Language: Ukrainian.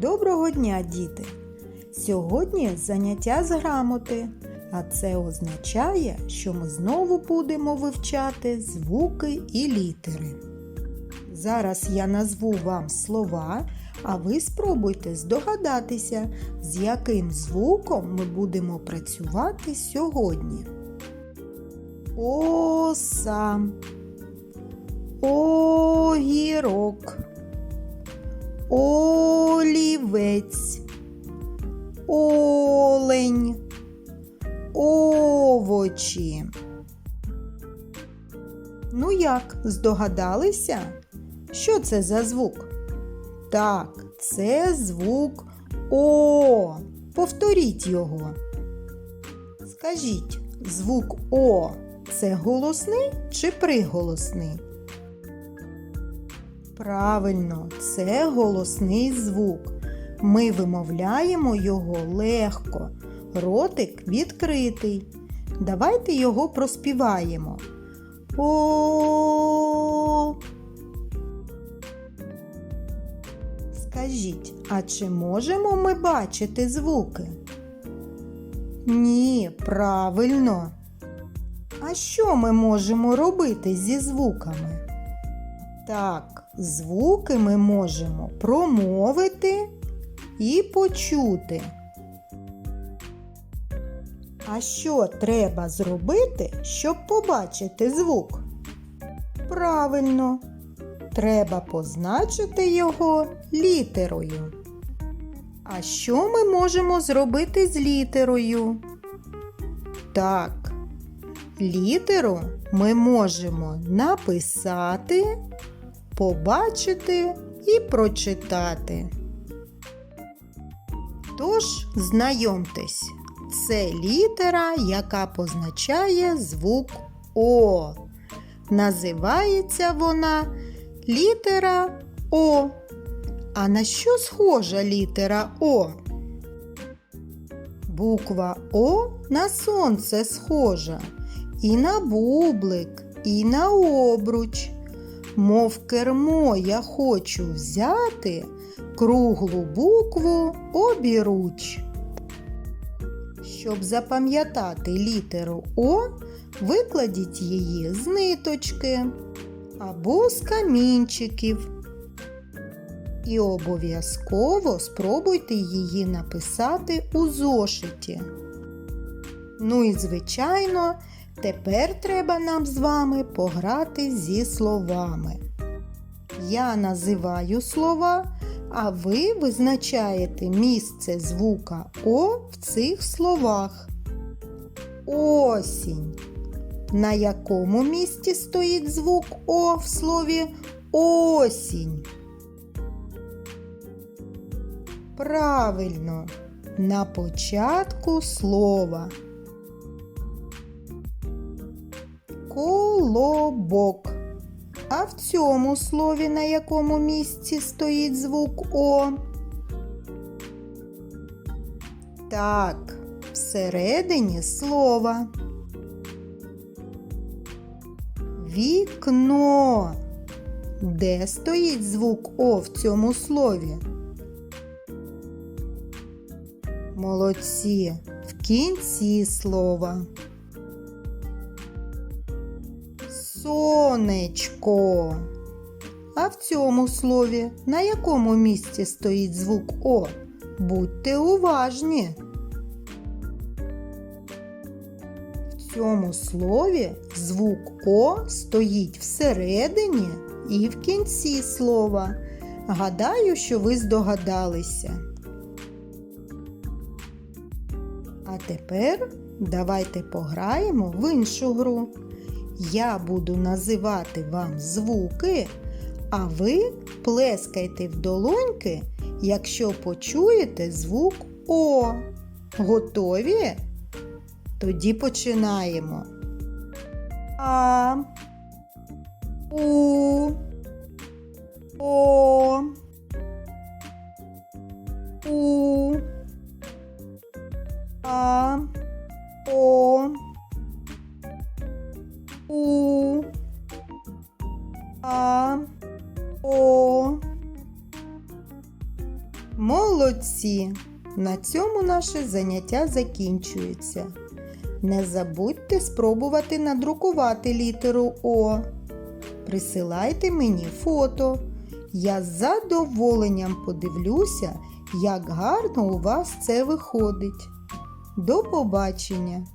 Доброго дня, діти! Сьогодні заняття з грамоти, а це означає, що ми знову будемо вивчати звуки і літери. Зараз я назву вам слова, а ви спробуйте здогадатися, з яким звуком ми будемо працювати сьогодні. Оса, огірок, олівець, олень, овочі. Ну як, здогадалися? Що це за звук? Так, це звук О. Повторіть його. Скажіть, звук О це голосний чи приголосний? Правильно, це голосний звук. Ми вимовляємо його легко. Ротик відкритий. Давайте його проспіваємо. О. Скажіть, а чи можемо ми бачити звуки? Ні, правильно. А що ми можемо робити зі звуками? Так, звуки ми можемо промовити і почути. А що треба зробити, щоб побачити звук? Правильно, треба позначити його літерою. А що ми можемо зробити з літерою? Так, літеру ми можемо написати, побачити і прочитати. Тож, знайомтесь, це літера, яка позначає звук О. Називається вона літера О. А на що схожа літера О? Буква О на сонце схожа, і на бублик, і на обруч. Мов кермо я хочу взяти круглу букву обіруч. Щоб запам'ятати літеру О, викладіть її з ниточки або з камінчиків. І обов'язково спробуйте її написати у зошиті. Ну і, звичайно, тепер треба нам з вами пограти зі словами. Я називаю слова, а ви визначаєте місце звука О в цих словах. Осінь. На якому місці стоїть звук О в слові осінь? Правильно, на початку слова. Колобок. А в цьому слові на якому місці стоїть звук О? Так, всередині слова. Вікно. Де стоїть звук О в цьому слові? Молодці. В кінці слова. Сонечко. А в цьому слові на якому місці стоїть звук О? Будьте уважні. В цьому слові звук О стоїть всередині і в кінці слова. Гадаю, що ви здогадалися. А тепер давайте пограємо в іншу гру. Я буду називати вам звуки, а ви плескайте в долоньки, якщо почуєте звук О. Готові? Тоді починаємо. А. У. О. У. А. А. О. Молодці! На цьому наше заняття закінчується. Не забудьте спробувати надрукувати літеру О. Присилайте мені фото. Я з задоволенням подивлюся, як гарно у вас це виходить. До побачення!